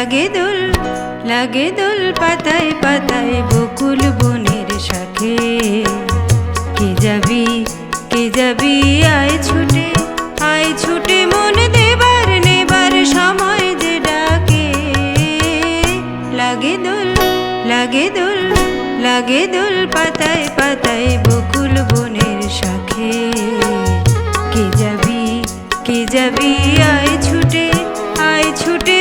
লাগে দোল লাগে দোল পাতায় পাতায় বকুল বনের শাখে। কে যাবি কে যাবি, আয় ছুটে আয় ছুটে মন দেবার, নেবার সময় যে ডাকে। লাগে দোল লাগে দোল লাগে দোল পাতায় পাতায় বকুল বনের শাখে। কে যাবি কে যাবি, আয় ছুটে আয় ছুটে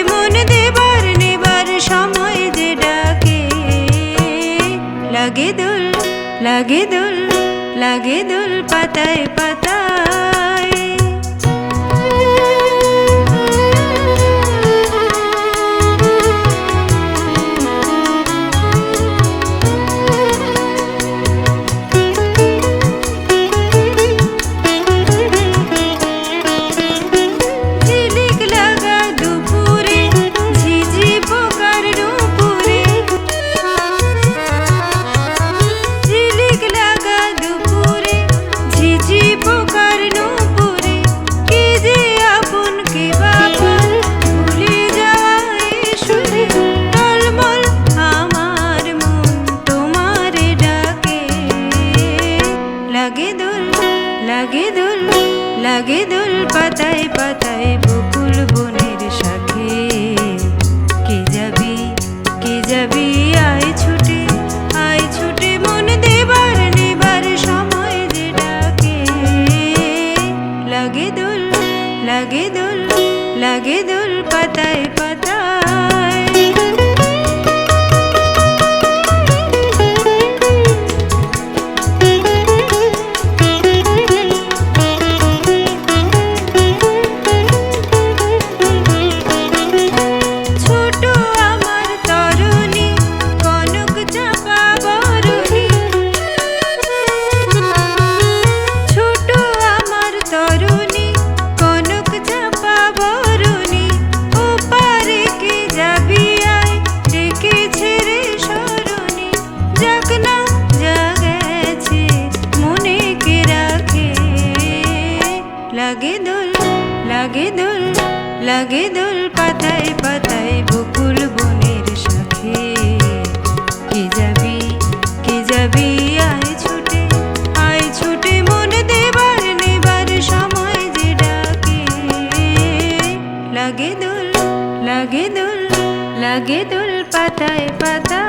লাগে দুল লাগে দুল লাগে দুল পাতায় পাতায়। লাগে দুল পাতায় পাতায় বকুল বনের সাথে কে যাবি কে যাবি, আয় ছুটে আয় ছুটে মন দেবার, নেবার সময় যে ডাকে। লাগে দোল, লাগে দুল লাগে দুল পাতায় লাগে দোল লাগে দোল লাগে দোল পাতায় পাতায় বকুল বনের সাথে কে যাবি কে যাবি, আয় ছুটে আয় ছুটে মন দেবার, নেবার সময় যে ডাকে। লাগে দোল লাগে দোল লাগে দোল পাতায় পাতায়